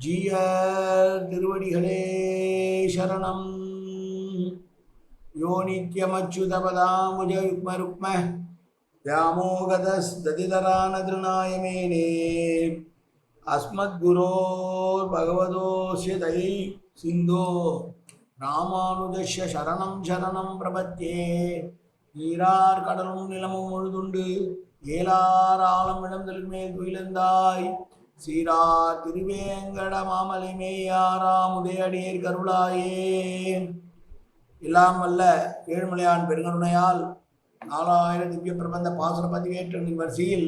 ஜீயர் திருவடிகளே சரணம் யோ நித்யமச்சுதபதாமுஜ யுக்ம ருக்ம व्यामोगतस्तदितरानदृणायमेने अस्मद्गुरोर्भगवतोऽस्य दयै सिन्धो ராமானுஜஸ்ய சரணம் சரணம் பிரபத்தியே நீரார் கடலும் நிலமும் முழுதுண்டு ஏலார் ஆழம் இழந்தல் மேல் துயிலந்தாய் சீரா திருவேங்கட மாமலை மேயாராம் உதயடியர் கருளாயே. எல்லாம் வல்ல ஏழுமலையான் பெருங்கருணையால் நாலாயிரம் திவ்ய பிரபந்த பாசுர பதிவேற்ற வரிசையில்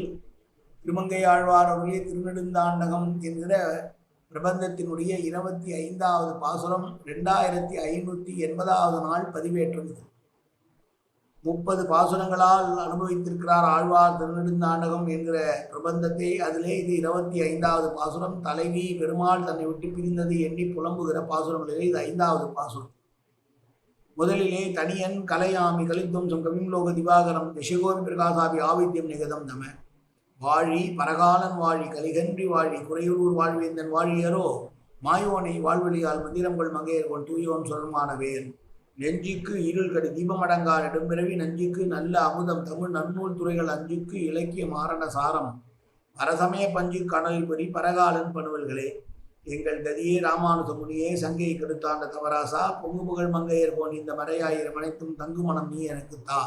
திருமங்கை ஆழ்வார் அவர்களே திருநெடுந்தாண்டகம் என்கிற பிரபந்தத்தினுடைய இருபத்தி ஐந்தாவது பாசுரம் ரெண்டாயிரத்தி ஐநூற்றி எண்பதாவது நாள் பதிவேற்றது முப்பது பாசுரங்களால் அனுபவித்திருக்கிறார் ஆழ்வார் திருநெடுந்தாண்டகம் என்கிற பிரபந்தத்தை அதிலே இது இருபத்தி ஐந்தாவது பாசுரம். தலைவி பெருமாள் தன்னை விட்டு பிரிந்தது எண்ணி புலம்புகிற பாசுரங்களிலே இது ஐந்தாவது பாசுரம். முதலிலே தனியன் கலையாமி கலித்வம்சம் கவிம்லோக திவாகரம் திசைகோவி பிரகாசாபி ஆவித்யம் நிகதம் நம வாழி பரகாலன் வாழி கலிகன்றி வாழி குறையூர் வாழ்வேந்தன் வாழியரோ மாயோனை வாழ்வழியால் மந்திரங்கள் மங்கையர்கள் தூயோன் சொல்மானவேன் நெஞ்சுக்கு இருள் கடி தீபமடங்கா நெடும்பிறவி நஞ்சுக்கு நல்ல அமுதம். தமிழ் நன்னூல் துறைகள் அஞ்சுக்கு இலக்கிய மாரண சாரம். அரசமய பஞ்சு கனல் பொறி பரகாலன் பணுவல்களே. எங்கள் கதியே ராமானுஜ சங்கையை சங்கை கெடுத்தாண்ட தவராசா பொங்கு புகழ் மங்கையர் போன் இந்த மறையாயிரம் அனைத்தும் தங்குமணம் நீ எனக்கு தா.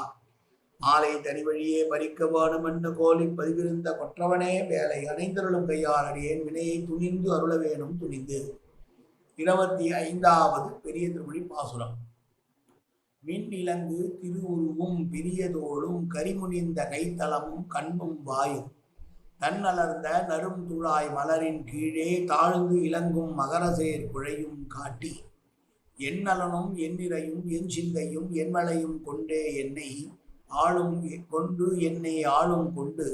மாலை தனி வழியே பறிக்க வேணும் என்று கோலி பதிவிருந்த கொற்றவனே வேலை அணைந்தருளும் கையால் அடியேன் வினையை துணிந்து அருள வேணும் துணிந்து. இருபத்தி ஐந்தாவது பெரிய திருமொழி பாசுரம். மின்னிலங்கு திருவுருவும் பெரியதோளும் கரிமுனிந்த கைத்தளமும் கண்ணும் வாயும். தன்னலர்ந்த நரும் துழாய் மலரின் கீழே தாழ்ந்து இலங்கும் மகரசேர் குழையும் காட்டி எண்ணலனும் எந்நிறையும் என் சிந்தையும் என்மலையும் கொண்டே என்னை ஆளும் கொண்டு என்னை ஆளும் கொண்டு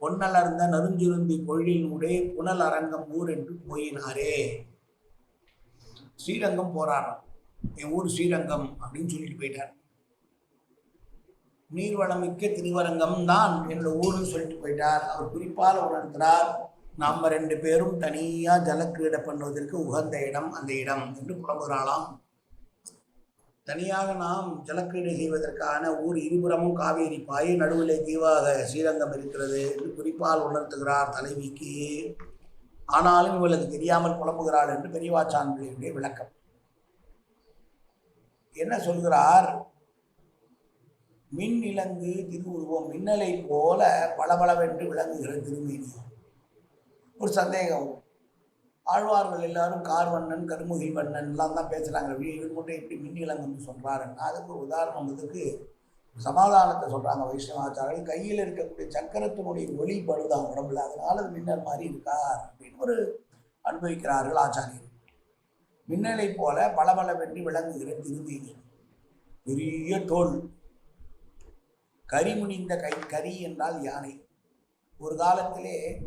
பொன்னலர்ந்த நறுஞ்சிருந்தி பொழிலினூடே புனல் அரங்கம் ஊர் என்று போயினாரே. ஸ்ரீரங்கம் போறாராம் என் ஊர் ஸ்ரீரங்கம் அப்படின்னு சொல்லிட்டு போயிட்டார். நீர்வளமிக்க திருவரங்கம் தான் என்னோட ஊர்னு சொல்லிட்டு போயிட்டார். அவர் குறிப்பால் உணர்கிறார் நாம் ரெண்டு பேரும் தனியா ஜலக்கிரீடை பண்ணுவதற்கு உகந்த இடம் அந்த இடம் என்று புலம்புகிறாளாம் தனியாக நாம் ஜலக்கிரீடை செய்வதற்கான ஊர் இருபுறமும் காவேரி பாய் நடுவிலே தீவாக ஸ்ரீரங்கம் இருக்கிறது என்று குறிப்பால் உணர்த்துகிறார் தலைவிக்கு. ஆனாலும் இவளுக்கு தெரியாமல் புலம்புகிறாள் என்று பெரியவாச்சான்களுடைய விளக்கம். என்ன சொல்கிறார்? மின் இலங்கு திருவுருவம் மின்னலை போல பளபளவென்று விளங்குகிற திருமேனி. ஒரு சந்தேகம். ஆழ்வார்கள் எல்லாரும் கார்வண்ணன் கருமுகி வண்ணன்லாம் தான் பேசுகிறாங்க இவர் மட்டும் எப்படி மின் இலங்குன்னு சொல்கிறாருன்னா அதுக்கு ஒரு உதாரணம் இதுக்கு சமாதானத்தை சொல்கிறாங்க வைஷ்ணவாச்சாரர்கள் கையில் இருக்கக்கூடிய சக்கரத்தினுடைய ஒளி பழுதான் உடம்புல. அதனால அது மின்னல் மாதிரி இருக்கார் அப்படின்னு ஒரு அனுபவிக்கிறார்கள் ஆச்சாரியர் மின்னலை போல பளபளவென்று விளங்குகிற திருமேனி பெரிய தோல். கரிமுனிந்த கை கரி என்றால் யானை. ஒரு காலத்திலே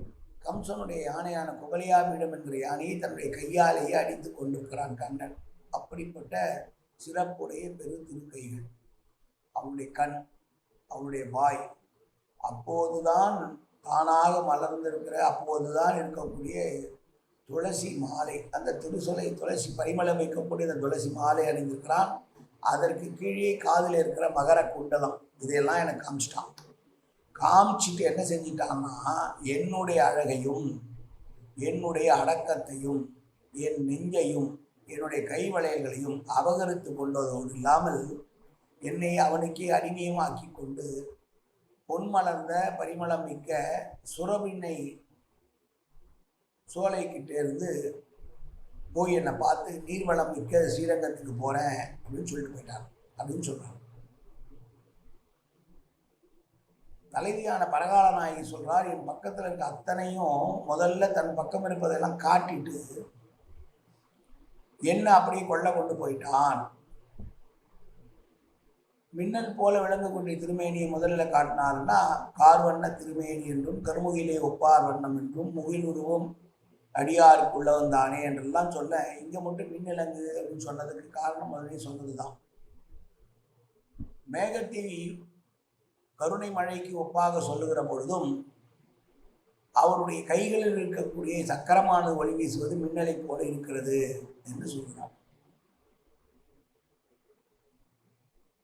கம்சனுடைய யானையான குகலியாவிடம் என்கிற யானையை தன்னுடைய கையாலேயே அடித்து கொண்டிருக்கிறான் கண்ணன். அப்படிப்பட்ட சிறப்புடைய பெரு திருக்கைகள். அவனுடைய கண் அவனுடைய வாய் அப்போதுதான் தானாக மலர்ந்திருக்கிற அப்போதுதான் இருக்கக்கூடிய துளசி மாலை. அந்த திருசொலை துளசி பரிமளம் வைக்கக்கூடிய அந்த துளசி மாலை அணிந்திருக்கிறான். அதற்கு கீழே காதில் இருக்கிற மகர குண்டலம். இதையெல்லாம் எனக்கு காமிச்சிட்டான். காமிச்சிட்டு என்ன செஞ்சிட்டான்னா என்னுடைய அழகையும் என்னுடைய அடக்கத்தையும் என் நெஞ்சையும் என்னுடைய கைவளையல்களையும் அபகரித்து கொண்டதோடு இல்லாமல் என்னை அவனுக்கே அடிமையமாக்கி கொண்டு பொன்மலர்ந்த பரிமளம் மிக்க சுரபின்னை சோலைக்கிட்டே இருந்து போய் என்னை பார்த்து நீர்வளம் மிக்க ஸ்ரீரங்கத்துக்கு போகிறேன் அப்படின்னு சொல்லிட்டு போயிட்டார். அப்படின்னு சொல்கிறாங்க தலைவியான பரகால நாயகி சொல்கிறார் என் பக்கத்தில் இருக்க அத்தனையும் முதல்ல தன் பக்கம் இருப்பதெல்லாம் காட்டிட்டு என்ன அப்படி கொள்ள கொண்டு போயிட்டான்? மின்னல் போல விளங்கக்கூடிய திருமேனியை முதலில் காட்டினார்னா கார்வண்ண திருமேனி என்றும் கருமுகிலே ஒப்பார் வண்ணம் என்றும் முகில் உருவம் அடியாருக்குள்ளவன் தானே என்றெல்லாம் சொல்ல இங்கே மட்டும் மின்னிலங்கு அப்படின்னு சொன்னதுக்கு காரணம் முதலே சொன்னதுதான். மேகத்தை கருணை மழைக்கு ஒப்பாக சொல்லுகிற பொழுதும் அவருடைய கைகளில் இருக்கக்கூடிய சக்கரமானது ஒளி வீசுவது மின்னலை போல இருக்கிறது என்று சொல்கிறார்.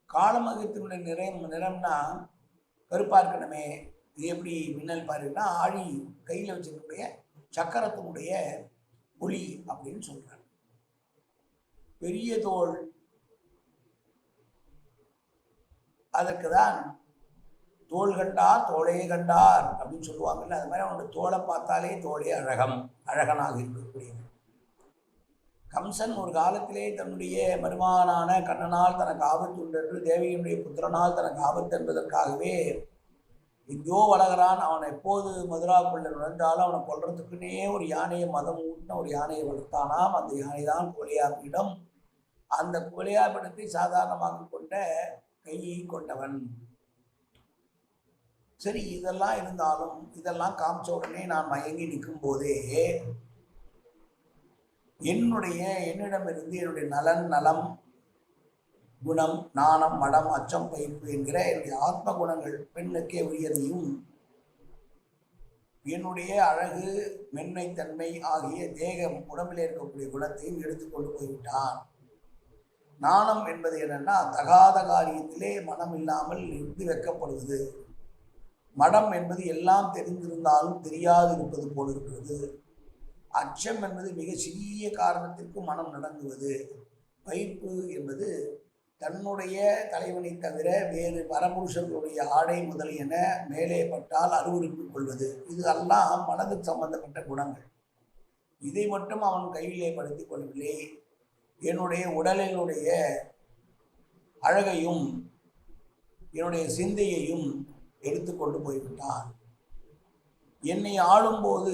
காலமகத்தினுடைய நிறம் நிறம்னா கருப்பார்க்கணுமே இது எப்படி மின்னல் பாருன்னா ஆழி கையில் வச்சிருக்கக்கூடிய சக்கரத்தினுடைய ஒளி அப்படின்னு சொல்றார் பெரிய தோல் அதற்கு தான் தோல் கண்டார் தோளே கண்டார் அப்படின்னு சொல்லுவாங்கல்ல அது மாதிரி அவனுடைய தோலை பார்த்தாலே தோளே அழகம் அழகனாக இருக்கக்கூடிய கம்சன் ஒரு காலத்திலே தன்னுடைய மருமானான கண்ணனால் தனக்கு ஆபத்து உண்டென்று தேவியினுடைய புத்திரனால் தனக்கு ஆபத்து என்பதற்காகவே எங்கேயோ வளர்கிறான் அவனை எப்போது மதுராக்குள்ள நுழைந்தாலும் அவனை கொல்றதுக்குன்னே ஒரு யானையை மதம் ஊட்டின ஒரு யானையை வளர்த்தானாம். அந்த யானை தான் கோலியாப்பிடம். அந்த கோலியாப்பிடத்தை சாதாரணமாக கொண்ட கையை கொண்டவன். சரி இதெல்லாம் இருந்தாலும் இதெல்லாம் காமிச்ச உடனே நான் மயங்கி நிற்கும் போதே என்னுடைய என்னிடமிருந்து என்னுடைய நலன் நலம் குணம் நாணம் மடம் அச்சம் பயிர்ப்பு என்கிற என்னுடைய ஆத்ம குணங்கள் பெண்ணுக்கே உரியதையும் என்னுடைய அழகு மென்மை தன்மை ஆகிய தேகம் உடம்பில் இருக்கக்கூடிய குணத்தையும் எடுத்துக்கொண்டு போய்விட்டான் நாணம் என்பது என்னன்னா தகாத காரியத்திலே மனம் இல்லாமல் இருந்து வைக்கப்படுவது. மடம் என்பது எல்லாம் தெரிந்திருந்தாலும் தெரியாது இருப்பது போல் இருக்கிறது. அச்சம் என்பது மிக சிறிய காரணத்திற்கு மனம் நடங்குவது. வைப்பு என்பது தன்னுடைய தலைவனை தவிர வேறு பரபுருஷர்களுடைய ஆடை முதலியன மேலே பட்டால் அருவருப்பு கொள்வது. இது எல்லாம் மனதுக்கு சம்பந்தப்பட்ட குணங்கள். இதை மட்டும் அவன் கையிலே படுத்திக் கொள்ளவில்லை. என்னுடைய உடலினுடைய அழகையும் என்னுடைய சிந்தையையும் எடுத்துக்கொண்டு போய்விட்டான். என்னை ஆளும்போது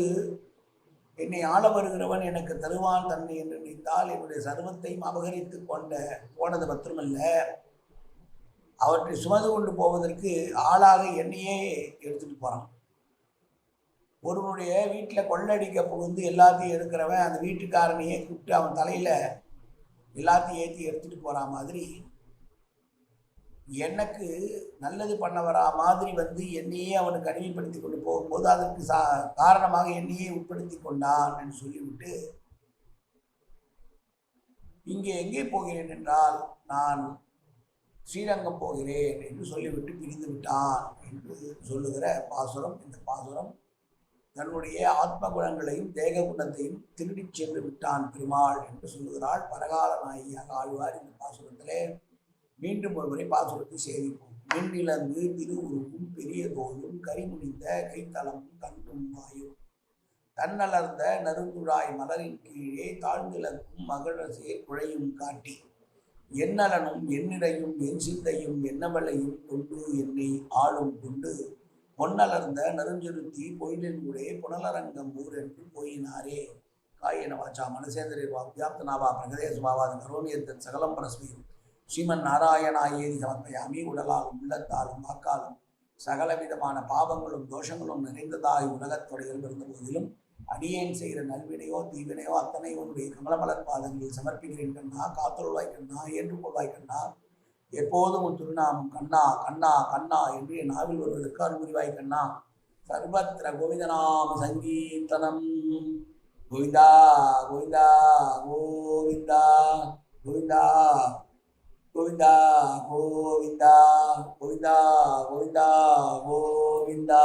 என்னை ஆள வருகிறவன் எனக்கு தருவான் தன்னை என்று நினைத்தால் என்னுடைய சர்வத்தையும் அபகரித்து கொண்ட போனது மாத்திரமல்ல. அவற்றை சுமந்து கொண்டு போவதற்கு ஆளாக என்னையே எடுத்துட்டு போறான். ஒருவனுடைய வீட்டில் கொள்ளடிக்க புகுந்து எல்லாத்தையும் எடுக்கிறவன் அந்த வீட்டுக்காரனையே கூப்பிட்டு அவன் தலையில எல்லாத்தையும் ஏற்றி எடுத்துட்டு போகிற மாதிரி எனக்கு நல்லது பண்ணவரா மாதிரி வந்து என்னையே அவனுக்கு அடிமைப்படுத்தி கொண்டு போகும்போது அதற்கு சா காரணமாக என்னையே உட்படுத்தி கொண்டான் என்று சொல்லிவிட்டு இங்கே எங்கே போகிறேன் என்றால் நான் ஸ்ரீரங்கம் போகிறேன் என்று சொல்லிவிட்டு பிரிந்து விட்டான் என்று சொல்லுகிற பாசுரம். இந்த பாசுரம் தன்னுடைய ஆத்ம குணங்களையும் தேக குணத்தையும் திருடிச் சென்று விட்டான் பெருமாள் என்று சொல்லுகிறாள். பரகால நாயியாக ஆழ்வார் இந்த பாசுரத்திலே. மீண்டும் ஒருமுறை பாசுரத்தை சேவிப்போம். மின்னிலங்கு திருவுருவும் பெரிய தோலும் கரிமுனிந்த கைத்தளமும் கண்ணும் வாயும் தன்னலர்ந்த நறுங்குழாய் மலரின் கீழே தாழ்ந்திலங்கும் மகளசே குழையும் காட்டி என்னலனும் என்னிடையும் என் சிந்தையும் என்னவளையும் கொண்டு என்னை ஆளும் கொண்டு பொன்னலர்ந்த நறுஞ்சுருத்தி கோயிலின் கூடே புனலரங்கம் ஊர் என்று போயினாரே. காயன வாச்சா மனசேந்திரே வா வியாப்தனாவா பிரகதேச பாவாதன் சகலம் பரஸ்மி ஸ்ரீமன் நாராயணாயேதி சமர்ப்பயாமி உடலாலும் உள்ளத்தாலும் வாக்காலும் சகலவிதமான பாவங்களும் தோஷங்களும் நிறைந்ததாய் உலகத்துறையில் இருந்த போதிலும் அடியேன் செய்கிற நல்வினையோ தீவினையோ அத்தனை உன்னுடைய கமலமலர் பாதங்களில் சமர்ப்பிக்கிறேன் கண்ணா காத்தொருவாய் கண்ணா ஏற்றுக்கொள்வாய் கண்ணா. எப்போதும் உன் திருநாமம் கண்ணா கண்ணா கண்ணா என்று என் நாவில் வருவதற்கு அனுமதிவாய் கண்ணா. சர்வத்திர கோவிந்தநாம சங்கீர்த்தனம். கோவிந்தா கோவிந்தா கோவிந்தா கோவிந்தா. 고인다 고인다 고인다 고인다 고인다.